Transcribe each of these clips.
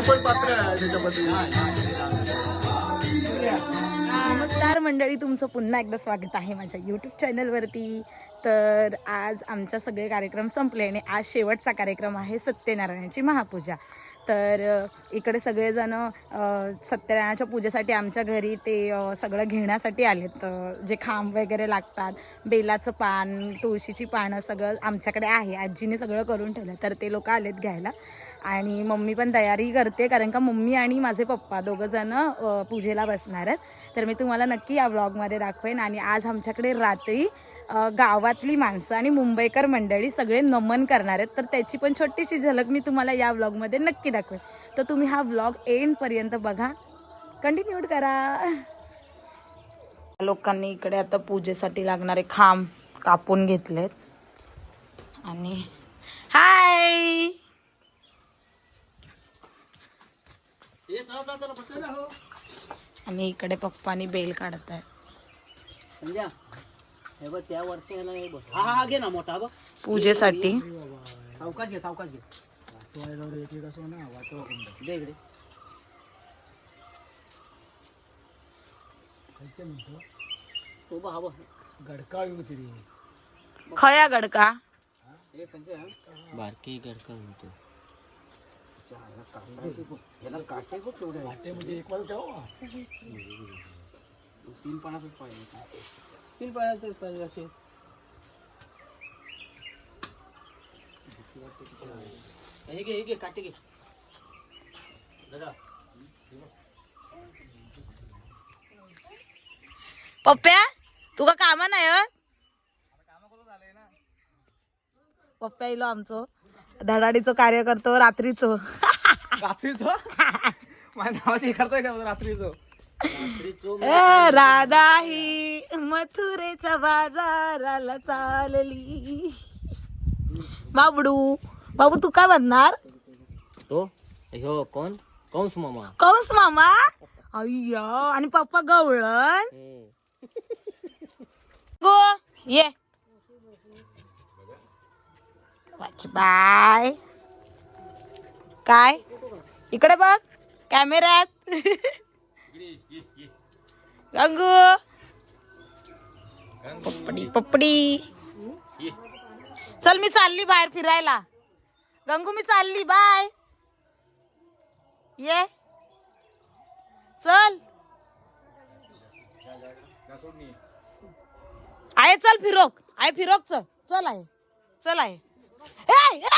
मी पण पात्र आहे नमस्कार मंडळी तुमचं पुन्हा एकदा स्वागत आहे माझ्या यूट्यूब चॅनलवरती तर आज आमचा सगळे कार्यक्रम संपले आणि आज शेवटचा कार्यक्रम आहे सत्यनारायणाची महापूजा. तर इकडे सगळेजण सत्यनारायणाच्या पूजेसाठी आमच्या घरी ते सगळं घेण्यासाठी आलेत. जे खांब वगैरे लागतात बेलाचं पान तुळशीची पानं सगळं आमच्याकडे आहे. आजीने सगळं करून ठेवलं. तर ते लोक आलेत घ्यायला. आणि मम्मी पण तयारी करते कारण का मम्मी आणि माझे पप्पा दोघं जण पूजेला बसणार आहेत. तर मी तुम्हाला नक्की या व्लॉगमध्ये दाखवेन. आणि आज आमच्याकडे रात्री गावातली माणसं आणि मुंबईकर मंडळी सगळे नमन करणार आहेत. तर त्याची पण छोटीशी झलक मी तुम्हाला या व्लॉगमध्ये नक्की दाखवेन. तर तुम्ही हा व्लॉग एंडपर्यंत बघा. कंटिन्यूड करा. लोकांनी इकडे आता पूजेसाठी लागणारे खांब कापून घेतलेत. आणि हाय आणि इकडे पप्पानी बेल काढत आहेत संजय हे बघ त्या वरती ह्याला हे बघ. हा हा घे ना मोठा बघ. पूजेसाठी. सावकाश घे सावकाश घे. दे इकडे. तो बघ हा बघ. खया गडका. हे संजय बारकी गडका म्हणतो याला काटे तीन पाहिजे तीन पाहिजे असे हे घे हे घे काटे घे. दादा. पप्प्या तुका कामा नाही हं? पप्प्या इलो आमचो. धडाडीचं कार्य करतो रात्रीचं. रात्रीचं? माझ्या नावाचं हे करताय का रात्रीचं? ए राधा ही मथुरेच्या बाजाराला चालली. बाबडू बाबू तू काय म्हणणार? तो? ह्यो कोण? कौंस मामा. कौस मामा? अय्या आणि पप्पा गवळण? गो ये. बाय. काय? इकडे बघ कॅमेऱ्यात. गंगू. पपडी पपडी. चल मी चालली बाहेर फिरायला. गंगू मी चालली बाय. ये. चल. आहे चल फिरोक. आहे फिरोक चल चल आहे. चल आहे. Ê! Ê!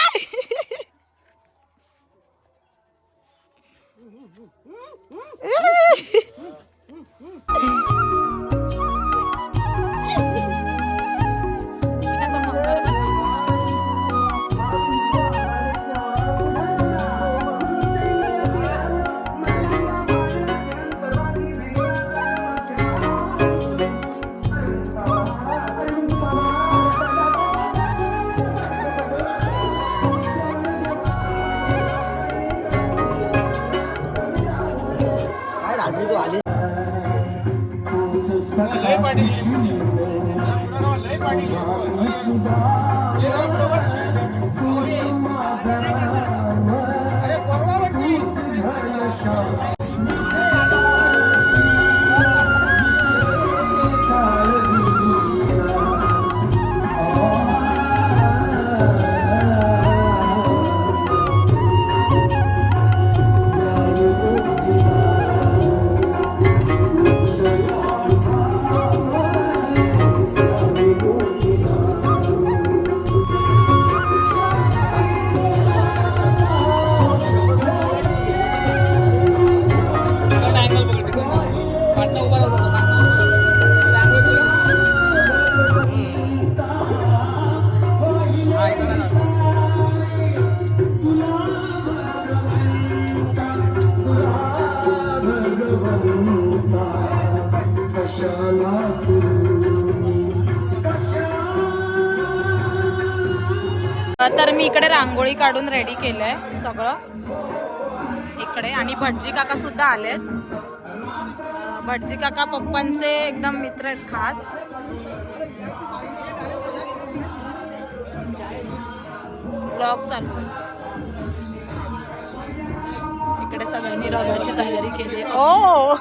Ê! तर मी इकडे रांगोळी काढून रेडी केलंय सगळं. इकडे. आणि भटजी काका सुद्धा आलेत. अं, भटजी काका पप्पांचे एकदम मित्र आहेत खास. ब्लॉग चालू आहे. इकडे सगळ्यांनी रव्याची तयारी केली. ओ!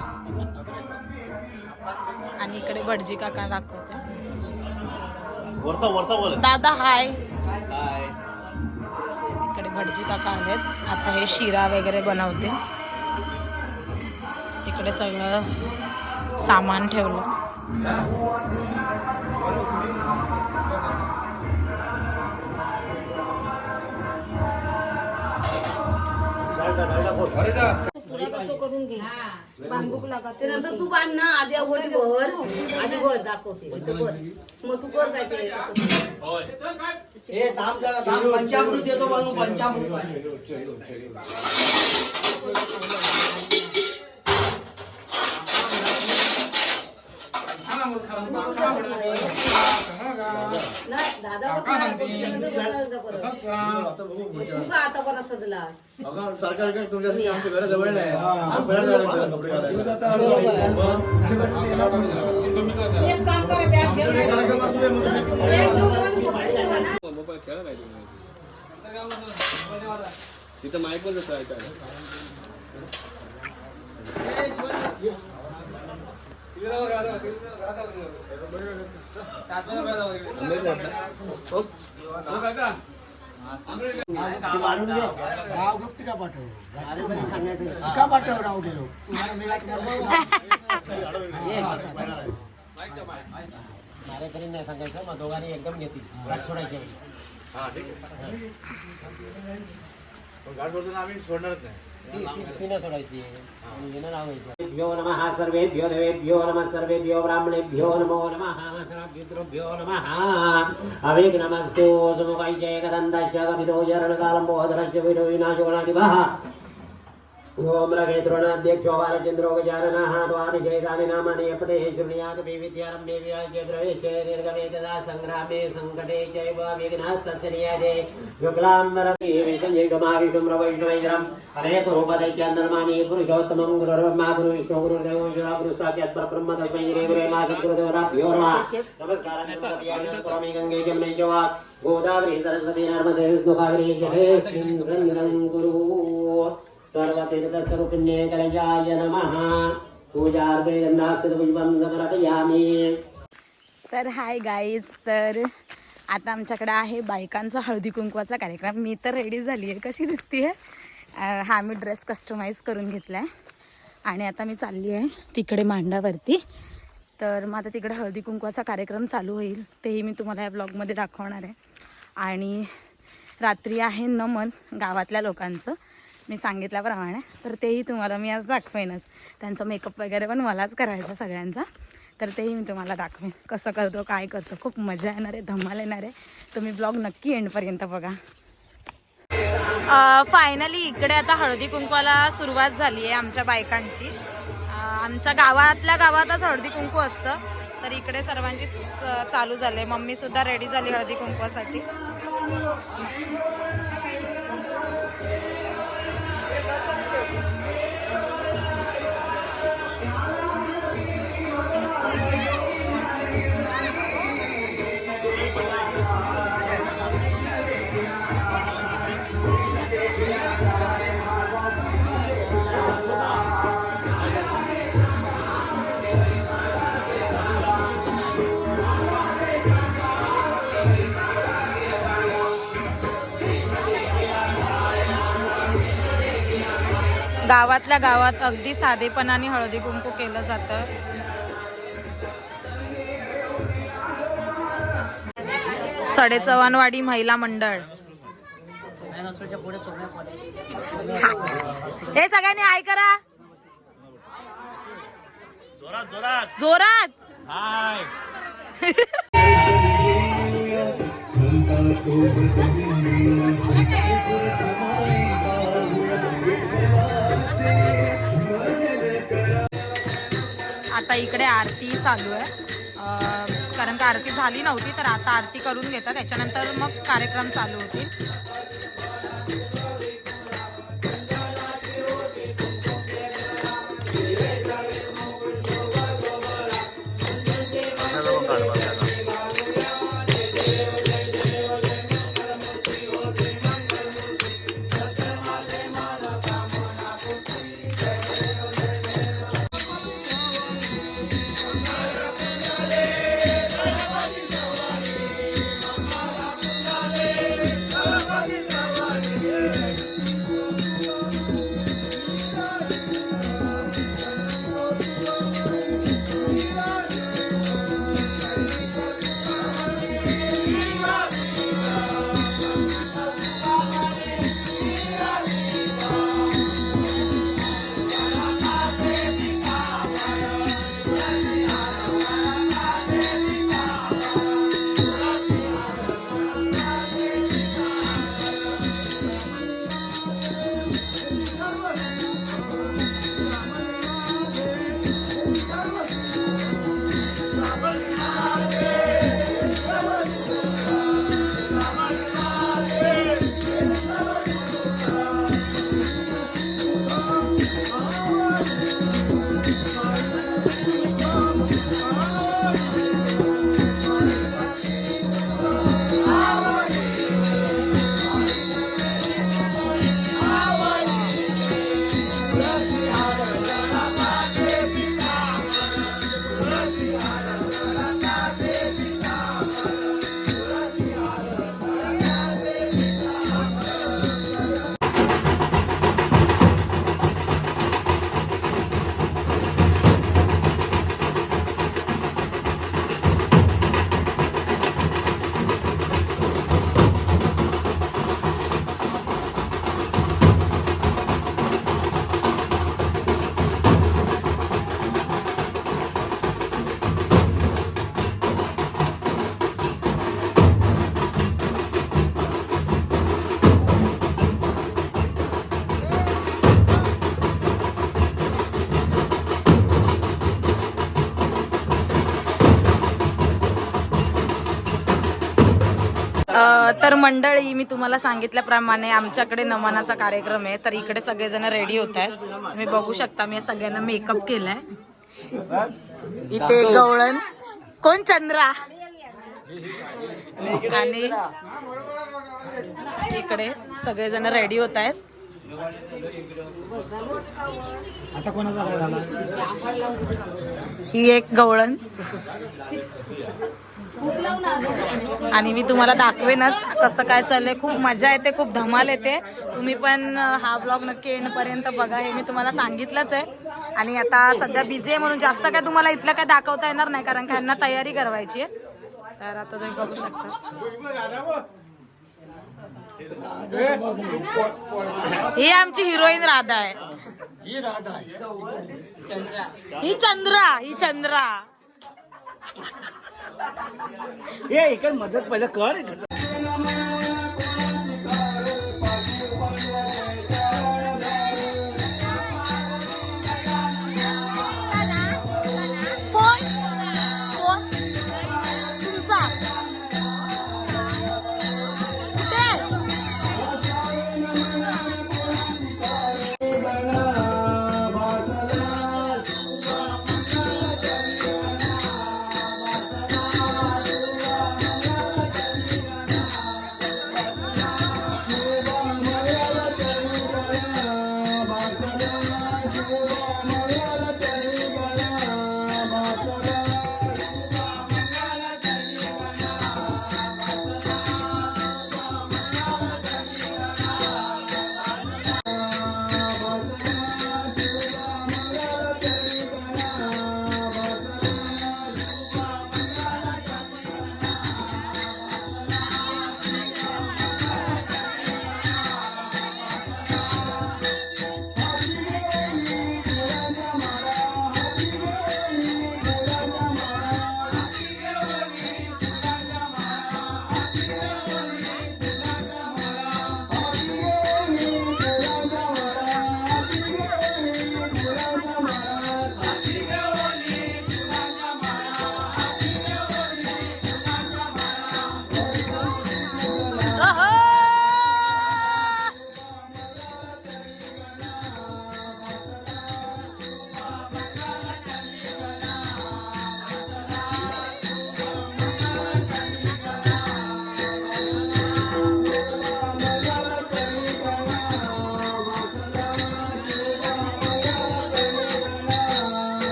आणि इकडे भटजी काका दाखवते वरचा वरचा बोल. दादा हाय भटजी काका आलेत आता हे शिरा वगैरे बनवते. इकडे सगळं सामान ठेवलं. ते नंतर तू बांध ना आधी अवघड भर आधी भर दाखवते. नंतर भर. मग तू कर काय ते. ए थांब जरा थांब पंचामृत देतो बनवू पंचामृत पाहिजे. नाही दादा बसला तो नंतर बसला जा परत. मग तू का आता बरा सजलास सरकार तुमच्यासाठी आमच्या घराजवळ नाही आपल्याला जायला लागतं कपडे घालायला. कार्यक्रम असू दे मग. एक घेऊन पण सकाळी ठेवा ना. तिथं मारेकरी नाही सांगायचं मग दोघांनी एकदम घेतील. गाठ सोडायच्या वेळी पण गाठ सोडताना आम्ही सोडणारच नाही. ती- ती- ती नाही सोडायची. आणि हिनं लावायचं. भ्यो नमः सर्वेभ्यो देवेभ्यो नमः सर्वेभ्यो ब्राह्मणेभ्यो नमो नमः सर्वेभ्यो नमः। अवेक नमस्तु सुमुखाय एकदन्ताश्च कपितो चरणकालम्बोधरश्च विडो विनाशगुणादिवः ఓం రఘేంద్రోణాధ్యక్షో బాలచంద్రోగచారణాహ ద్వాదిశేషాని నామాని ఎప్పటి శృణుయాత్ విద్యారం దేవ్యాచ సంగ్రామే సంకటే చైవ విఘ్నాస్తస్యే యుగ్లాంబరతి విషయగమావిషం అనేక రూపదైత్యాంతర్మాని పురుషోత్తమం గురుర్బ్రహ్మా గురు విష్ణు గురు సాక్షాత్ పరబ్రహ్మ గంగే గోదావరి సరస్వతి నర్మదే దుఃఖాగ్రే గురు सर्वतीर्थस्वरूपिण्येकरजाय नमः पूजार्थे गन्धाक्षतपुष्पं समर्पयामि. तर हाय गाईज तर आता आमच्याकडे आहे बायकांचा हळदी कुंकवाचा कार्यक्रम. मी तर रेडी झाली आहे कशी दिसते हा मी ड्रेस कस्टमाइज करून घेतला आहे आणि आता मी चालली आहे तिकडे मांडावरती. तर मग आता तिकडे हळदी कुंकवाचा कार्यक्रम चालू होईल. तेही मी तुम्हाला या ब्लॉगमध्ये दाखवणार आहे. आणि रात्री आहे नमन गावातल्या लोकांचं. मी सांगितल्याप्रमाणे तर तेही तुम्हाला मी आज दाखवेनच. त्यांचा मेकअप वगैरे पण मलाच करायचा सगळ्यांचा. तर तेही मी तुम्हाला दाखवेन. कसं करतो काय करतो खूप मजा येणार आहे धमाल येणार आहे. तुम्ही ब्लॉग नक्की एंडपर्यंत बघा. फायनली इकडे आता हळदी कुंकवाला सुरुवात झाली आहे आमच्या बायकांची. आमच्या गावातल्या गावातच हळदी कुंकू असतं. तर इकडे सर्वांची स- चालू झाले मम्मी सुद्धा रेडी झाली हळदी कुंकवासाठी. गावातल्या गावात अगदी साधेपणाने हळदी कुंकू केलं जातं. सडेचव्हाणवाडी महिला मंडळ. हे सगळ्यांनी आय करा. जोरात आता इकडे आरती चालू आहे. कारण का आरती झाली नव्हती तर आता आरती करून घेतात. त्याच्यानंतर मग कार्यक्रम चालू होतील. तर मंडळी मी तुम्हाला सांगितल्याप्रमाणे आमच्याकडे नमनाचा कार्यक्रम आहे तर इकडे सगळेजण रेडी होत आहेत. तुम्ही बघू शकता मी सगळ्यांना मेकअप केलाय. इथे गवळण. कोण? चंद्रा. आणि इकडे सगळेजण रेडी होत आहेत. ही एक गवळण. आणि मी तुम्हाला दाखवेनच कसं काय चाललंय. खूप मजा येते खूप धमाल येते. तुम्ही पण हा ब्लॉग नक्की एंडपर्यंत बघा हे मी तुम्हाला सांगितलंच आहे. आणि आता सध्या बिझी आहे म्हणून जास्त काय तुम्हाला इथलं काय दाखवता येणार नाही कारण का ह्यांना तयारी करवायची आहे. तर आता तुम्ही बघू शकता. ही आमची हिरोईन राधा आहे. ही चंद्रा ही चंद्रा. हे एकच मदत पहिलं कर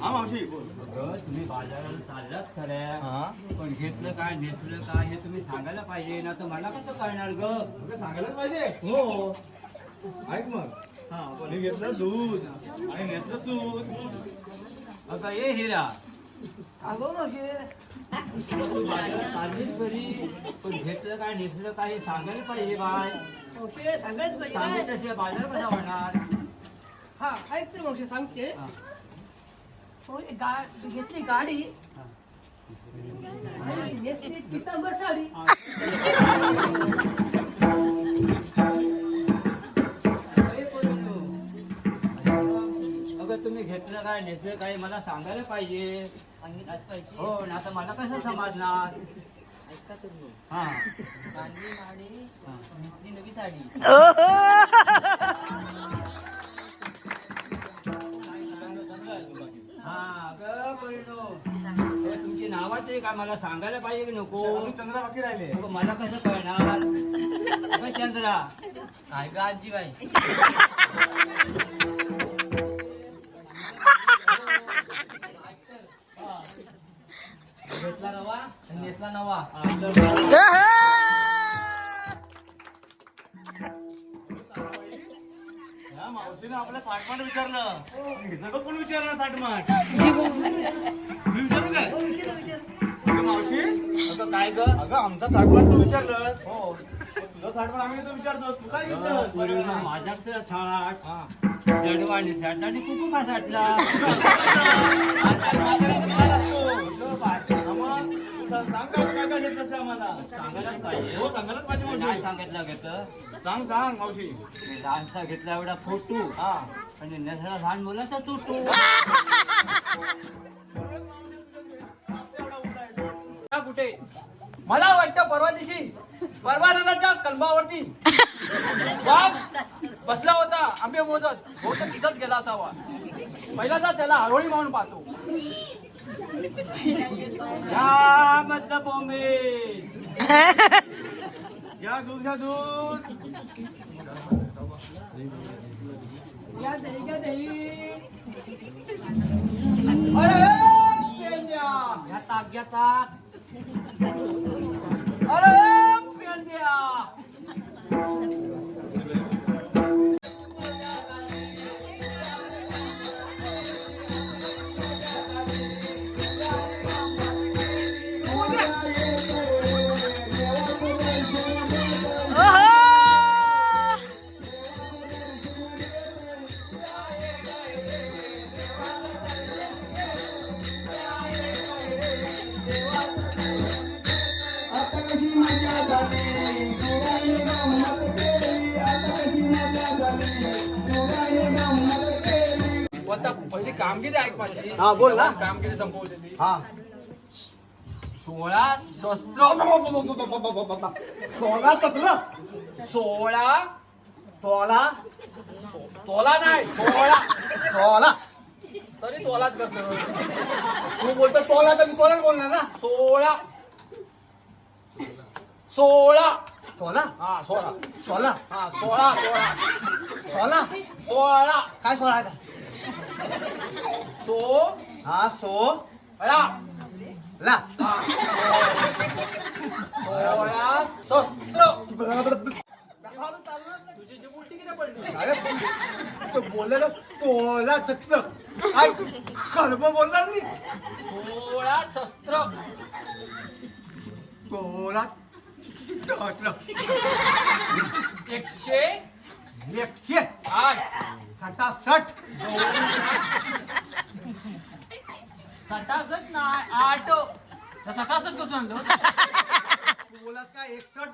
हा मावशी. बोल तुम्ही बाजाराला चाललात खऱ्या हा. पण घेतलं काय नेसलं काय हे तुम्ही सांगायला पाहिजे. ना तर मला कसं कळणार ग? तुला सांगायलाच पाहिजे. हो. ऐक मग. हा घेतलं दूध. आणि नेसलं सूत अगं ये हिरा. अगो बाजारात चाललीच बरी पण घेतलं काय नेसलं काय हे सांगायला पाहिजे बाय. सांगायच पाहिजे बाजार कसा होणार. हा ऐक तर मावशी सांगते. एक गा- घेतली गाडी. आणि नेसली पितांबर साडी. अगं तुम्ही घेतलं काय नेसलं काय मला सांगायला पाहिजे. सांगितलंच पाहिजे हो ना तर मला कसं समजणार? ऐका तुम्ही हा. माडी नवी साडी. हे तुमची नावाच आहे का मला सांगायला पाहिजे की नको? चंद्रा बाकी राहिले. मला कसं कळणार? अगं, चंद्रा. काय गा आजी बाई घेतला नवा? आणि नेसला नवा? या मावशीनं आपलं थाटमाट विचारलं. हिचं का कोण विचारलं थाटमाट मी विचारू काय? मावशी अगं काय ग. अगं आमचा थाटमाट तू विचारलंस. हो. तुझं थाटमाट आम्ही तर विचारतो. तू काय विचारलं माझ्याकडे थाट. जडवाणी साठ आणि सांगायलाच पाहिजे. हो सांगायलाच पाहिजे काय मावशी सांगितलं सांग सांग मावशी. मी लहानसा घेतला एवढा फोटो. हा. आणि नेसला लहान मुलाचा तुटू. कुठे मला वाटतं परवा दिवशी परवानाच्या कलमावरती वाघ बसला होता आंबे मोजत. बहुतेक तिथंच गेला असावा. पहिल्यांदा त्याला हळूळी म्हणून पाहतो. या मतलब बॉम्बे घ्या दूध घ्या दूध या दही घ्या दही अरे घ्या ताक घ्या ताक अरे पेंड्या आता पहिली कामगिरी ऐक माझी. हा, बोल ना. कामगिरी संपवलेली हा. सोळा शस्त्र सोळा तकलं सोळा सोळा तोला? नाही सोळा सोळा तरी तोलाच करतो. तू बोलतो तोला तर मी तोलाच बोलणार ना? सोळा. सोळा. सोळा हा सोळा. सोळा हा सोळा सोळा. सोळा सोळा. काय सोळा आहे? सो? हा सो? ळा ला. सोळा शस्त्र. तुझी जी उलटी किती पडली? अरे तो बोललेलं तोला चक्र. काय खरब बोलणार मी सोळा शस्त्र. तोला चक्र. एकशे. एकशे. आठ. सटासट सटासष्ट नाही आठ. त्या सटासष्ट कसं आणलं तू बोलास का एकसठ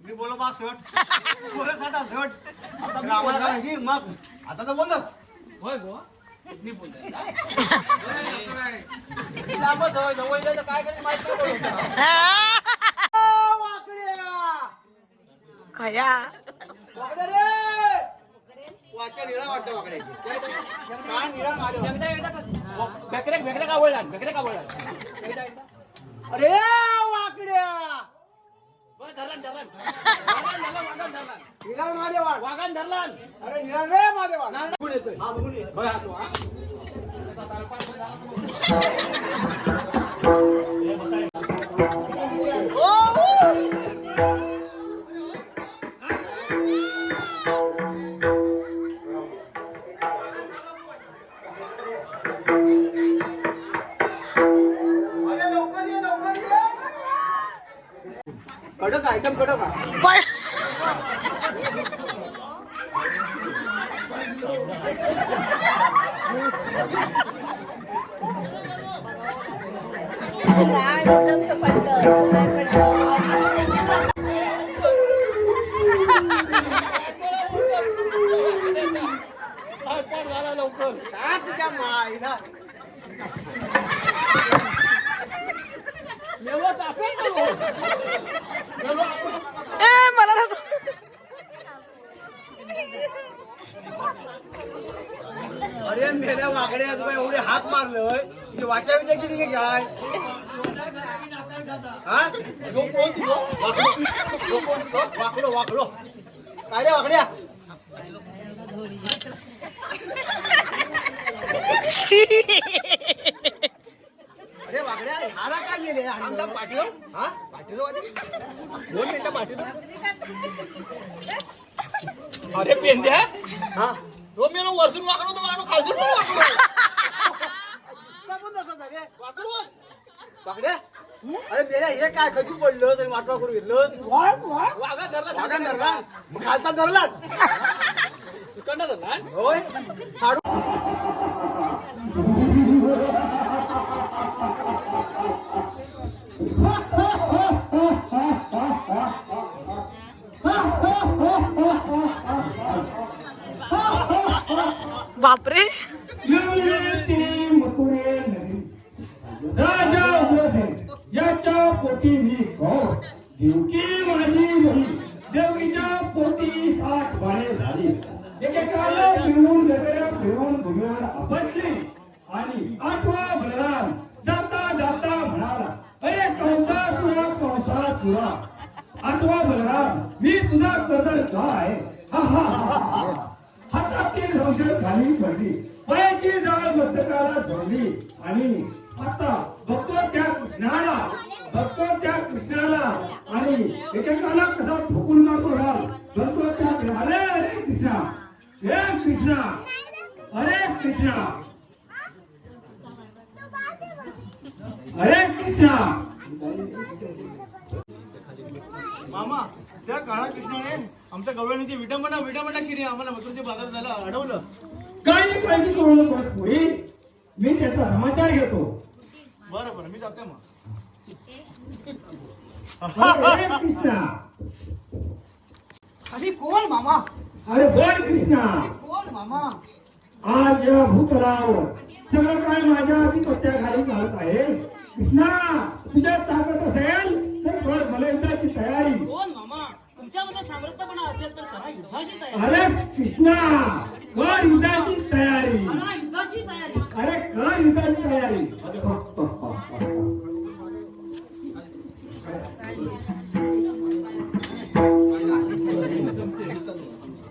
मी बोलो बासष्ट तू बोलत सटासट. आम्हाला काय माहिती मग. आता तर बोलतोस होय गो. मी बोलतोय. लांबच होय जवळ गेलं तर काय करेल माहीत नाही पडत. खया वाकडे रे! वाच्या निरा वाटतं वाकडे काय निरा माझ्या एकदा एकदा कर. बेकरे बेकरे का वळला बेकरे का वळला अरे वाकड्या! धरलं धरलं. धरलं, धरलं, वागण धरलं. अरे निरा रे नाही, बघून येतोय. हा बघून ये होय, पण ताळपाट झाला लवकर काय तुझ्या माईला एवढं टाकेल का हो? एवढं आपण- ए मला नको अरे मेल्या वाकड्या तुला एवढे हात मारलोय तुझी वाचा विचार किती घे काय हा यो कोण तू? वाकडो यो कोण तू? वाकडो वाकडो काय रे वाकड्या अरे वाकड्या हारा काय गेले आमचा पाटील हा? दोन मिनिटं अरे पेंद्या हा? मी वरसून वाकडो तो वाकडो खालसून पण वाकडो? वाकडोच वाकड्या अरे मेल्या हे काय खचू पडलं तरी वाटवा करून घेतलं वागा धरला वागा धरला? मग खालचा धरला तिकडनं धरला. होय? फाडू बापरे. राजा उग्रसेन याच्या पोटी मी गौर देवकी माझी वही देवीच्या पोटी सात बाळे झाली एकेकाला फिरवून गगऱ्या फिरवून भुमीवर आपटली आणि आठवा बलराम आठवा बलराम मी तुझा कदर काय? हातातील संशय खाली पडली. पायाची जाळ मस्तकाला धरली आणि आता बघतो त्या कृष्णाला बघतो त्या कृष्णाला आणि एकेकाला कसा ठोकून मारतो राम बघतो त्या अरे अरे कृष्णा हे कृष्णा अरे कृष्णा अरे कृष्णा मामा त्या काळा कृष्णाने आमच्या गवळणीची विटंबना विटंबना केली आम्हाला मथुरचे बाजार झालं अडवलं. काही काळजी करू नकोस पुढे. मी त्याचा समाचार घेतो. बरं बरं मी जातोय मग. अरे कृष्णा. अरे कोण मामा? अरे बोल कृष्णा. कोण मामा? आज या भूतलावर सगळं काय माझ्या आधिपत्याखाली चालत आहे? कृष्णा तुझ्या ताकद असेल तर कर मला युद्धाची तयारी. कोण मामा तुमच्यामध्ये सामर्थ्यपणा असेल तर करा युद्धाची तयारी. अरे कृष्णा कर युद्धाची तयारी. करा युद्धाची तयारी. अरे कर युद्धाची तयारी.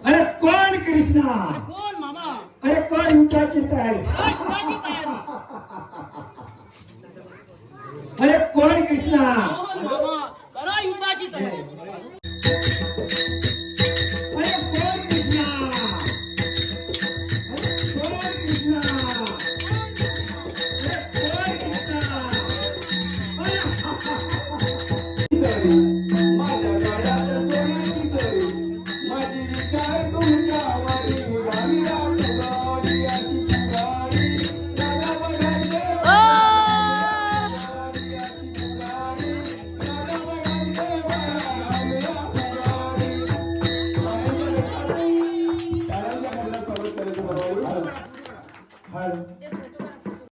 अरे कोण कृष्णा? कोण मामा? अरे करा युद्धाची तयारी?